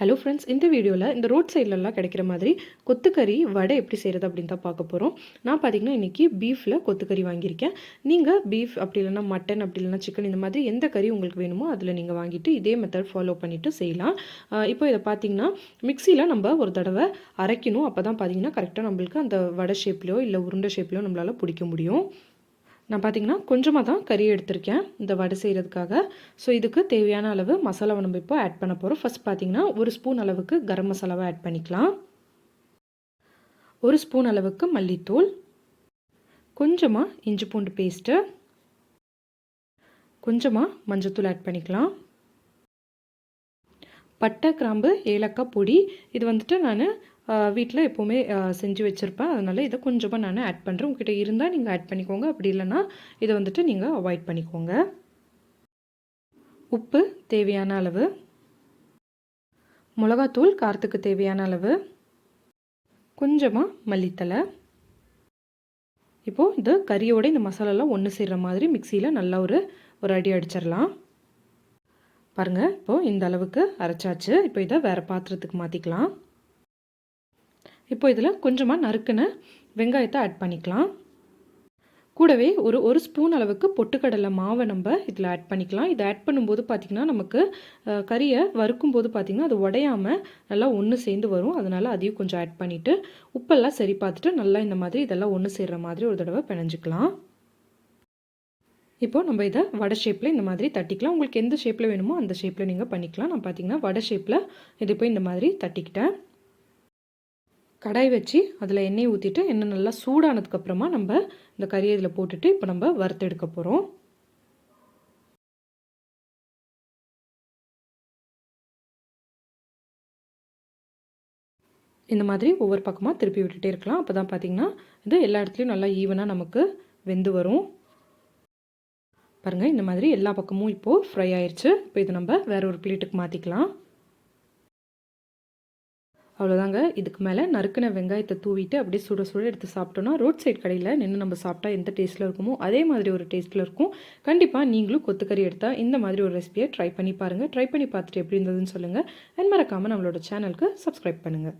Hello friends இந்த வீடியோவில் இந்த ரோட் சைட்லலாம் கிடைக்கிற மாதிரி கொத்துக்கறி வடை எப்படி செய்கிறது அப்படின்னு தான் பார்க்க போகிறோம் நான் பார்த்தீங்கன்னா இன்றைக்கி பீஃபில் கொத்துக்கறி வாங்கியிருக்கேன். நீங்கள் பீஃப் அப்படி இல்லைன்னா மட்டன் அப்படி இல்லைன்னா சிக்கன் இந்த மாதிரி எந்த கறி உங்களுக்கு வேணுமோ அதில் நீங்கள் வாங்கிட்டு இதே மெத்தட் ஃபாலோ பண்ணிவிட்டு செய்யலாம். இப்போ இதை பார்த்தீங்கன்னா மிக்சியில் நம்ம ஒரு தடவை அரைக்கணும். அப்போ தான் பார்த்தீங்கன்னா கரெக்டாக நம்மளுக்கு அந்த வடை ஷேப்லையோ இல்லை உருண்டை ஷேப்லையோ நம்மளால் பிடிக்க முடியும். நான் பார்த்தீங்கன்னா கொஞ்சமாக தான் கறி எடுத்திருக்கேன் இந்த வடை செய்கிறதுக்காக ஸோ இதுக்கு தேவையான அளவு மசாலாவை நம்ம இப்போ ஆட் பண்ண போகிறோம் ஃபர்ஸ்ட் பார்த்தீங்கன்னா ஒரு ஸ்பூன் அளவுக்கு கரம் மசாலாவை ஆட் பண்ணிக்கலாம். ஒரு ஸ்பூன் அளவுக்கு மல்லித்தூள். கொஞ்சமாக இஞ்சி பூண்டு பேஸ்ட்டு கொஞ்சமாக மஞ்சத்தூள் ஆட் பண்ணிக்கலாம். பட்டை கிராம்பு ஏலக்காய் பொடி. இது வந்துட்டு நான் வீட்டில் எப்போவுமே செஞ்சு வச்சுருப்பேன். அதனால் இதை கொஞ்சமாக நான் ஆட் பண்ணுறேன் உங்ககிட்ட இருந்தால் நீங்கள் ஆட் பண்ணிக்கோங்க. அப்படி இல்லைன்னா இதை வந்துட்டு நீங்கள் அவாய்ட் பண்ணிக்கோங்க. உப்பு தேவையான அளவு. மிளகாத்தூள் காரத்துக்கு தேவையான அளவு. கொஞ்சமாக மல்லித்தலை இப்போது இது கறியோட இந்த மசாலாலாம் ஒன்று சேர்கிற மாதிரி மிக்சியில் நல்லா ஒரு ஒரு அடி அடிச்சிடலாம். பாருங்கள் இப்போது இந்த அளவுக்கு அரைச்சாச்சு. இப்போ இதை வேறு பாத்திரத்துக்கு மாற்றிக்கலாம் இப்போ இதில் கொஞ்சமாக நறுக்குன வெங்காயத்தை ஆட் பண்ணிக்கலாம். கூடவே ஒரு ஒரு ஸ்பூன் அளவுக்கு பொட்டுக்கடலை மாவை நம்ம இதில் ஆட் பண்ணிக்கலாம். இதை ஆட் பண்ணும்போது பார்த்திங்கன்னா நமக்கு கறியை வறுக்கும் போது பார்த்திங்கன்னா அது உடையாமல் நல்லா ஒன்று சேர்ந்து வரும். அதனால் அதையும் கொஞ்சம் ஆட் பண்ணிவிட்டு உப்பெல்லாம் சரி பார்த்துட்டு நல்லா இந்த மாதிரி இதெல்லாம் ஒன்று சேர்கிற மாதிரி ஒரு தடவை பிணைஞ்சிக்கலாம். இப்போ நம்ம இதை வடை ஷேப்பில் இந்த மாதிரி தட்டிக்கலாம். உங்களுக்கு எந்த ஷேப்பில் வேணுமோ அந்த ஷேப்பில் நீங்கள் பண்ணிக்கலாம். நான் பார்த்தீங்கன்னா வடை ஷேப்பில் இது போய் இந்த மாதிரி தட்டிக்கிட்டேன். கடாய் வச்சு அதில் எண்ணெய் ஊற்றிட்டு எண்ணெய் நல்லா சூடானதுக்கப்புறமா நம்ம இந்த கறியை இதில் போட்டுட்டு இப்போ நம்ம வறுத்தெடுக்க போகிறோம் இந்த மாதிரி ஒவ்வொரு பக்கமாக திருப்பி விட்டுட்டே இருக்கலாம். அப்போ தான் பார்த்தீங்கன்னா இது எல்லா இடத்துலையும் நல்லா ஈவனாக நமக்கு வெந்து வரும். பாருங்கள் இந்த மாதிரி எல்லா பக்கமும் இப்போது ஃப்ரை ஆயிடுச்சு இப்போ இது நம்ம வேற ஒரு பிளேட்டுக்கு மாற்றிக்கலாம் அவ்வளோதாங்க இதுக்கு மேலே நறுக்கின வெங்காயத்தை தூவிட்டு அப்படியே சுட சுட எடுத்து சாப்பிட்டோன்னா ரோட் சைட் கடையில் நின்று நம்ம சாப்பிட்டா எந்த டேஸ்ட்டில் இருக்குமோ அதே மாதிரி ஒரு டேஸ்ட்டில் இருக்கும். கண்டிப்பாக நீங்களும் கொத்துக்கறி எடுத்தால் இந்த மாதிரி ஒரு ரெசிபியை ட்ரை பண்ணி பாருங்கள் ட்ரை பண்ணி பார்த்துட்டு எப்படி இருந்ததுன்னு சொல்லுங்கள் அண்ட் மறக்காமல் நம்மளோட சேனலுக்கு சப்ஸ்கிரைப் பண்ணுங்கள்